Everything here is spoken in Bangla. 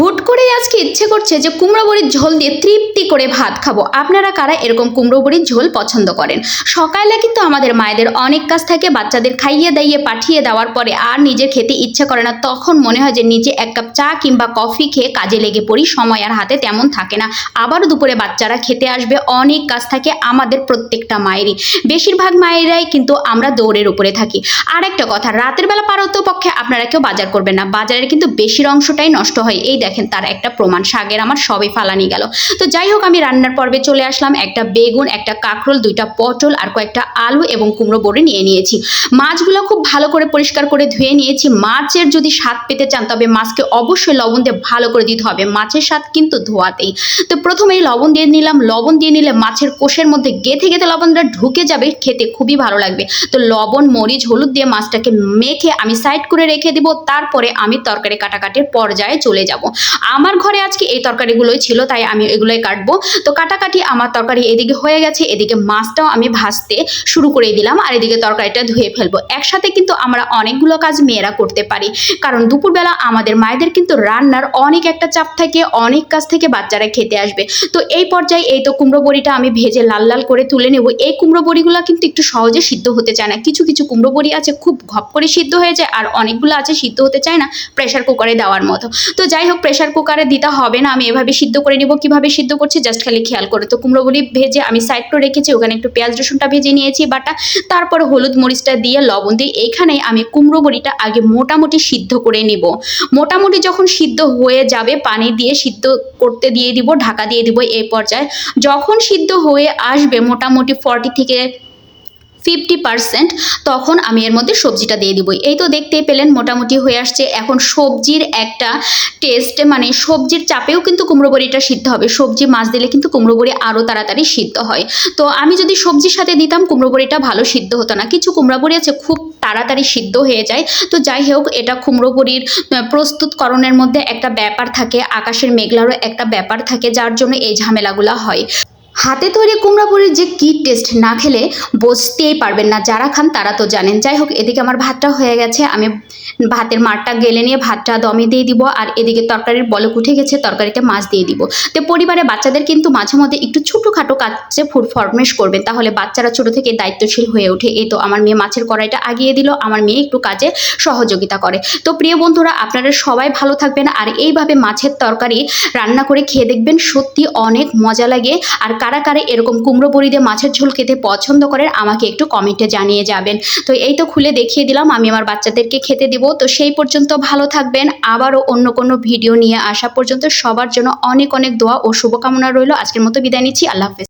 হুট করে আজকে ইচ্ছে করছে যে কুমড়ো বড়ির ঝোল দিয়ে তৃপ্তি করে ভাত খাব। আপনারা কারা এরকম কুমড়ো বড়ির ঝোল পছন্দ করেন? সকালে কিন্তু আমাদের মায়েদের অনেক কাজ থাকে, বাচ্চাদের খাইয়ে দাইয়ে পাঠিয়ে দেওয়ার পরে আর নিজের খেতে ইচ্ছে করে না। তখন মনে হয় যে নিজে এক কাপ চা কিংবা কফি খেয়ে কাজে লেগে পড়ি, সময় আর হাতে তেমন থাকে না। আবারও দুপুরে বাচ্চারা খেতে আসবে, অনেক কাজ থাকে আমাদের প্রত্যেকটা মায়েরই। বেশিরভাগ মায়েরাই কিন্তু আমরা দৌড়ের উপরে থাকি। আর একটা কথা, রাতের বেলা পারত পক্ষে আপনারা কেউ বাজার করবেন না। বাজারের কিন্তু বেশির অংশটাই নষ্ট হয়। এই দেখেন, তার একটা প্রমাণ, শাকের আমার সবই ফালানি গেল। তো যাই হোক, আমি রান্নার পর্বে চলে আসলাম। একটা বেগুন, একটা কাঁকরোল, দুইটা পটল আর কয়েকটা আলু এবং কুমড়ো বড়ি নিয়ে নিয়েছি। মাছগুলো খুব ভালো করে পরিষ্কার করে ধুয়ে নিয়েছি। মাছের যদি স্বাদ পেতে চান, তবে মাছকে অবশ্যই লবণ দিয়ে ভালো করে দিতে হবে। মাছের স্বাদ কিন্তু ধোয়াতেই। তো প্রথমেই লবণ দিয়ে নিলাম। লবণ দিয়ে নিলে মাছের কোষের মধ্যে গেথে গেথে লবণটা ঢুকে যাবে। খেতে খুবই ভালো লাগবে। তো লবণ, মরিচ, হলুদ দিয়ে মাছটাকে মেখে আমি সাইড করে রেখে দিব। তারপরে আমি তরকারি কাটাকাটির পর্যায়ে চলে যাব। আমার ঘরে আজকে এই তরকারিগুলোই ছিল, তাই আমি এগুলোই কাটবো। তো কাটাকাটি আমার তরকারি এদিকে হয়ে গেছে, এদিকে মাছটাও আমি ভাজতে শুরু করে দিলাম আর এদিকে তরকারিটা ধুয়ে ফেলব। একসাথে কিন্তু আমরা অনেকগুলো কাজ মেয়েরা করতে পারি, কারণ দুপুরবেলা আমাদের মায়েদের কিন্তু রান্নার অনেক একটা চাপ থাকে, অনেক কাজ থেকে বাচ্চারা খেতে আসবে। তো এই পর্যায়ে এই তো কুমড়ো বড়িটা আমি ভেজে লাল লাল করে তুলে নেব। এই কুমড়ো বড়িগুলো কিন্তু একটু সহজে সিদ্ধ হতে চায় না। কিছু কিছু কুমড়ো বড়ি আছে খুব ঘপ করে সিদ্ধ হয়ে যায়, আর অনেকগুলো আছে সিদ্ধ হতে চায় না প্রেশার কুকারে দেওয়ার মতো। তো যাই হোক প্রেশার কুকারে দিতে হবে না, আমি এভাবে সিদ্ধ করে নিব, কীভাবে সিদ্ধ করছি জাস্ট খালি খেয়াল করে। তো কুমড়ো বড়ি ভেজে আমি সাইড রেখেছি, ওখানে একটু পেঁয়াজ রসুনটা ভেজে নিয়েছি, বাটা, তারপর হলুদ মরিচটা দিয়ে লবণ দিয়ে এইখানে আমি কুমড়ো বড়িটা আগে মোটামুটি সিদ্ধ করে নিব। মোটামুটি যখন সিদ্ধ হয়ে যাবে, পানি দিয়ে সিদ্ধ করতে দিয়ে দিব, ঢাকা দিয়ে দিব এই পর্যায়ে। যখন সিদ্ধ হয়ে আসবে মোটামুটি ফর্টি থেকে ফিফটি পার্সেন্ট, তখন আমি এর মধ্যে সবজিটা দিয়ে দিব এই তো দেখতেই পেলেন মোটামুটি হয়ে আসছে। এখন সবজির একটা টেস্ট মানে সবজির চাপেও কিন্তু কুমড়ো বড়িটা সিদ্ধ হবে। সবজি মাছ দিলে কিন্তু কুমড়ো বড়ি আরও তাড়াতাড়ি সিদ্ধ হয়। তো আমি যদি সবজির সাথে দিতাম, কুমড়ো বড়িটা ভালো সিদ্ধ হতো না। কিছু কুমড়ো বড়ি আছে, খুব তাড়াতাড়ি সিদ্ধ হয়ে যায়। তো যাই হোক, এটা কুমড়ো বড়ির প্রস্তুতকরণের মধ্যে একটা ব্যাপার থাকে। আকাশের মেঘলারও একটা ব্যাপার থাকে, যার জন্য এই ঝামেলাগুলো হয়। হাতে তৈরি কুমড়া বড়ির যে কি টেস্ট না খেলে বসতেই পারবেন না যারা খান তারা তো জানেন। যাই হোক, এদিকে আমার ভাতটা হয়ে গেছে। আমি ভাতের মারটা গেলে নিয়ে ভাতটা দমে দিয়ে দিব আর এদিকে তরকারির বলক উঠে গেছে, তরকারিতে মাছ দিয়ে দিব। তো পরিবারে বাচ্চাদের কিন্তু মাঝে মধ্যে একটু ছোটোখাটো কাজে ফুড ফরমেশ করবেন, তাহলে বাচ্চারা ছোটো থেকে দায়িত্বশীল হয়ে ওঠে। এই তো আমার মেয়ে মাছের কড়াইটা আগিয়ে দিল, আমার মেয়ে একটু কাজে সহযোগিতা করে। তো প্রিয় বন্ধুরা, আপনারা সবাই ভালো থাকবেন আর এইভাবে মাছের তরকারি রান্না করে খেয়ে দেখবেন সত্যি অনেক মজা লাগে। আর কারা কারা এরকম কুমড়ো বড়ি দিয়ে মাছের ঝোল খেতে পছন্দ করেন, আমাকে একটু কমেন্টে জানিয়ে যাবেন। তো এই তো খুলে দেখিয়ে দিলাম, আমি আমার বাচ্চাদেরকে খেতে দেবো। তো সেই পর্যন্ত ভালো থাকবেন, আবারও অন্য কোনো ভিডিও নিয়ে আসা পর্যন্ত সবার জন্য অনেক অনেক দোয়া ও শুভকামনা রইল। আজকের মতো বিদায় নিচ্ছি, আল্লাহ হাফেজ।